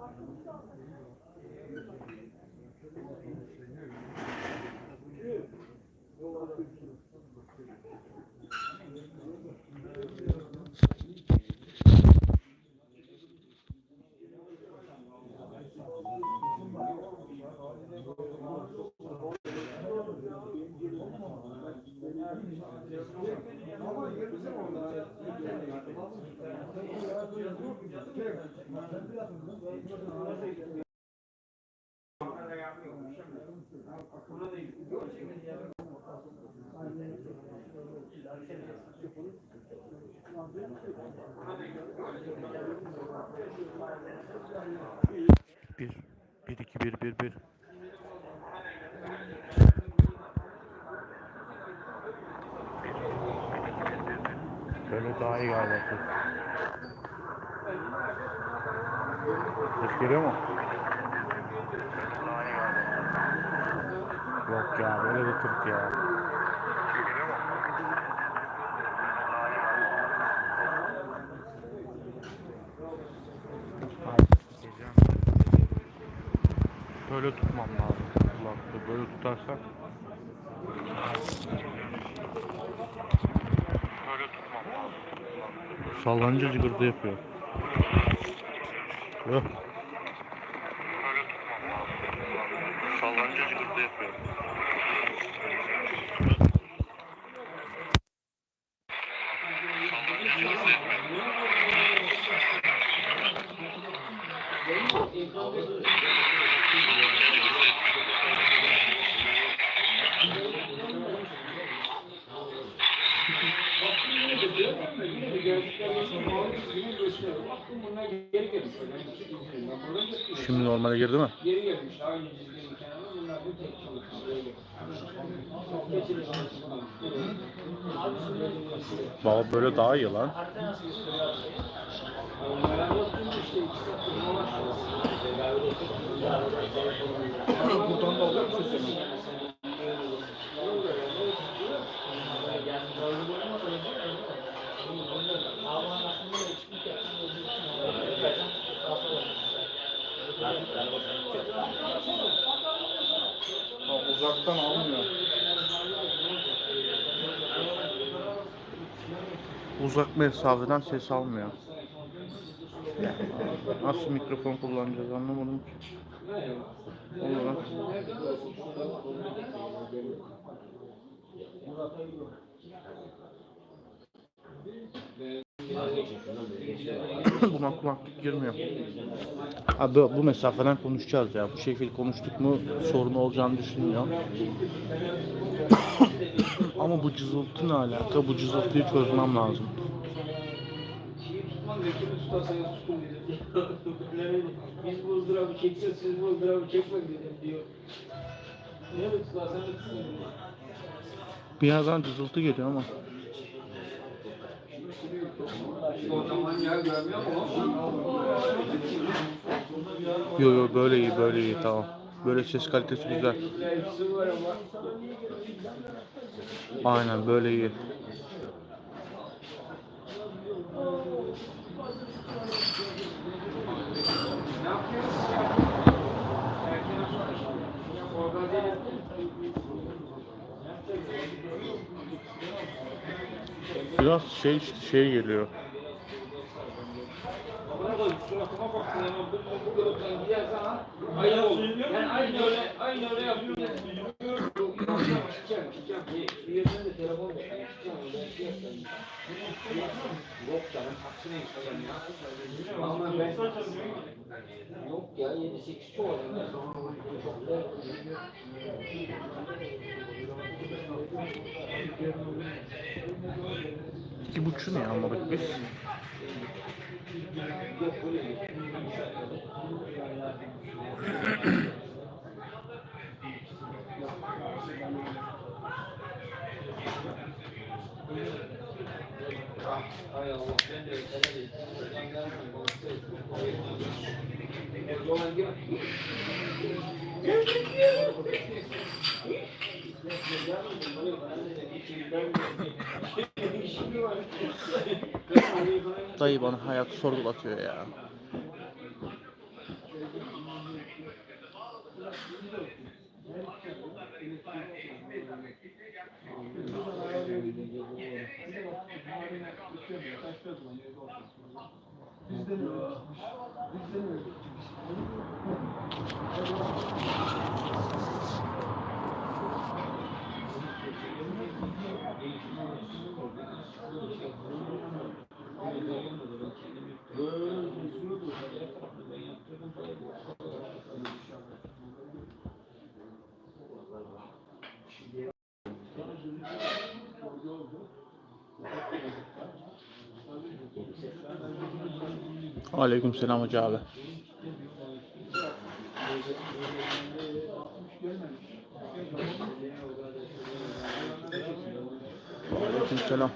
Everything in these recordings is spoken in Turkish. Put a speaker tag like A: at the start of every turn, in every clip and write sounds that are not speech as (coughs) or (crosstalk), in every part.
A: どうも。Bir, bir, iki, bir, bir, bir. Böyle daha iyi galiba. ses. Geliyor mu? Yok ya böyle de Türk ya. Böyle tutmam lazım kulaklığı. Böyle tutarsak Böyle tutmam lazım. Sallanınca cıgırdı yapıyor. Öh. Böyle tutmam lazım. Sallanınca cıgırdı yapıyor. Sallanınca cıgırdı yapıyor. Şimdi normale girdi mi?
B: Geri gelmiş aynı çizginin kenarına bunlar bu tek çalışıyor böyle. Geçirir çalışmadan.
A: Baba böyle daha iyi lan.
C: Buradan da mu
A: Uzak mesafeden ses almıyor. Nasıl mikrofon kullanacağız anlamadım ki. Onu lan. Buna kulaklık girmiyor. Abi bu, mesafeden konuşacağız ya. Bu şekilde konuştuk mu sorun olacağını düşünmüyorum. (coughs) Ama bu cızıltı ne alaka? Bu cızıltıyı çözmem lazım.
B: Biz bu ızdırabı çekeceğiz, siz bu ızdırabı dedim diyor. Ne mi tutarsanız tutun dedim.
A: Bir yerden cızıltı geliyor ama.
B: O zaman yer görmüyor mu?
A: Yo yo böyle iyi böyle iyi tamam. Böyle ses kalitesi güzel. Aynen böyle iyi.
B: Ne yapıyoruz? Erken Organize edelim.
A: Biraz şey işte şey geliyor.
B: Yani aynı öyle, aynı öyle yapıyorum. Yok canım, aksine çıkacağım ya. Ama ben... Yok ya, 7-8 çok adam. Çok da...
A: İki buçuk ne anladık (laughs) biz? Dayı bana hayat sorgulatıyor ya. Bizden Aleyküm selam Hacı abi. Aleyküm selam.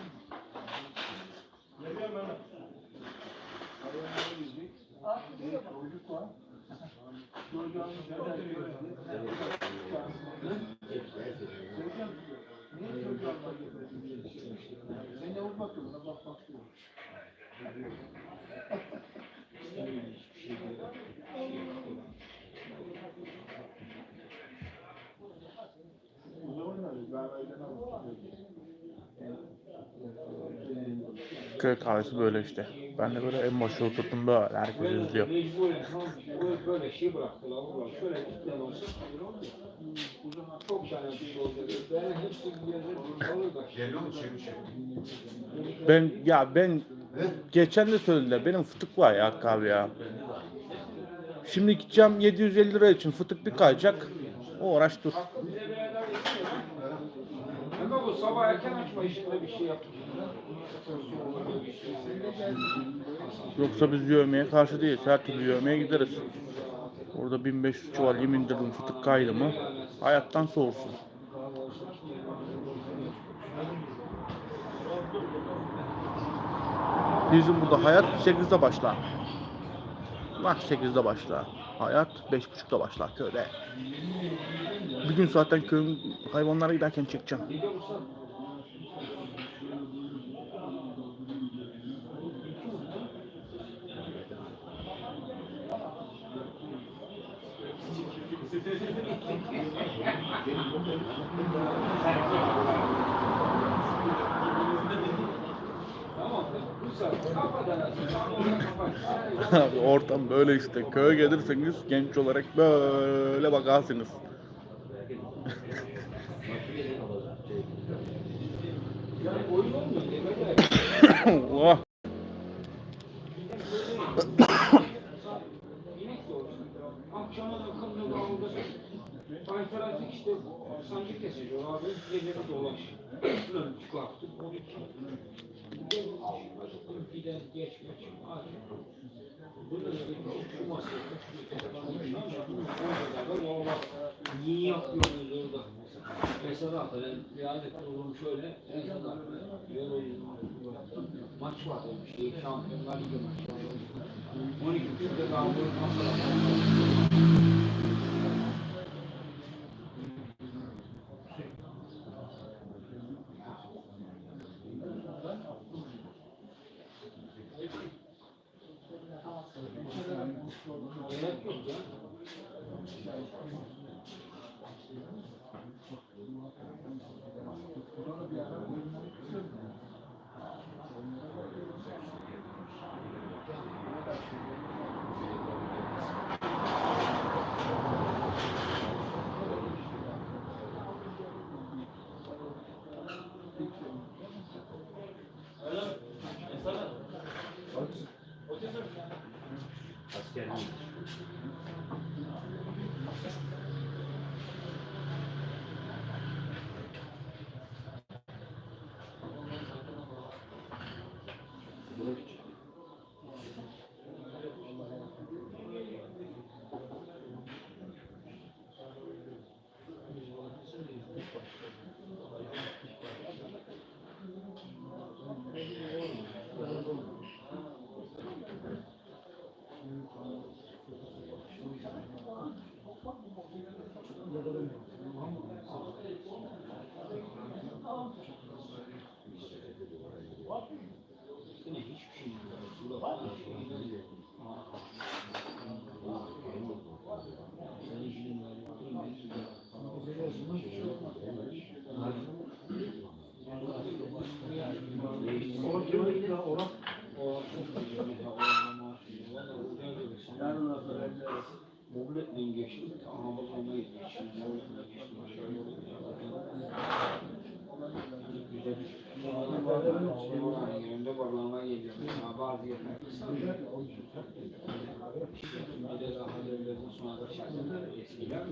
A: Köy kahvesi böyle işte. Ben de böyle en başta oturdum böyle herkes izliyor.
B: Böyle, şey bıraktılar. Şöyle gitmen olsa çok da.
A: Ben ya ben geçen de söylediler benim fıtık var ya Hakkı abi ya. Şimdi gideceğim 750 lira için fıtık bir kayacak. O uğraş dur.
B: Bize beraber yapıyor lan. Ama sabah erken açma işinde bir şey yaptık.
A: Yoksa biz yövmeye karşı değiliz. Her türlü yövmeye gideriz. Orada 1500 çuval yem indirdim fıtık kaydı mı hayattan soğursun. Bizim burada hayat 8'de başlar. Bak 8'de başlar. Hayat 5.30'da başlar köyde. Bir gün zaten köyün hayvanlara giderken çekeceğim. (laughs)
B: Tamam. Bu sefer kafadan kapat.
A: Ortam böyle işte. Köye gelirseniz genç olarak böyle bakarsınız.
B: Demek
A: oh.
B: Akşama da kapıda da avluda Tayfarazlık işte sancı kesiyor abi. Gece bir dolaş. Çıkarttık. 12. Gel acıktım giden geç geç. Hadi. Bunu da bir şu masaya Niye yapıyorsunuz orada? Mesela ben ziyaret olurum şöyle. En son. Maç var bir şey. Şampiyonlar Ligi maçı. 12 Türk'te kaldı. Gerek 一样。Yerinde barlama geliyor. Bazı yerler. Bir de daha devletin sonra da şartlar eskiler.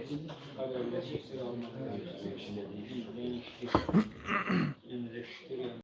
B: Eski kaderler şekil almadı. Şimdi değişti. Şimdi de şükür yani.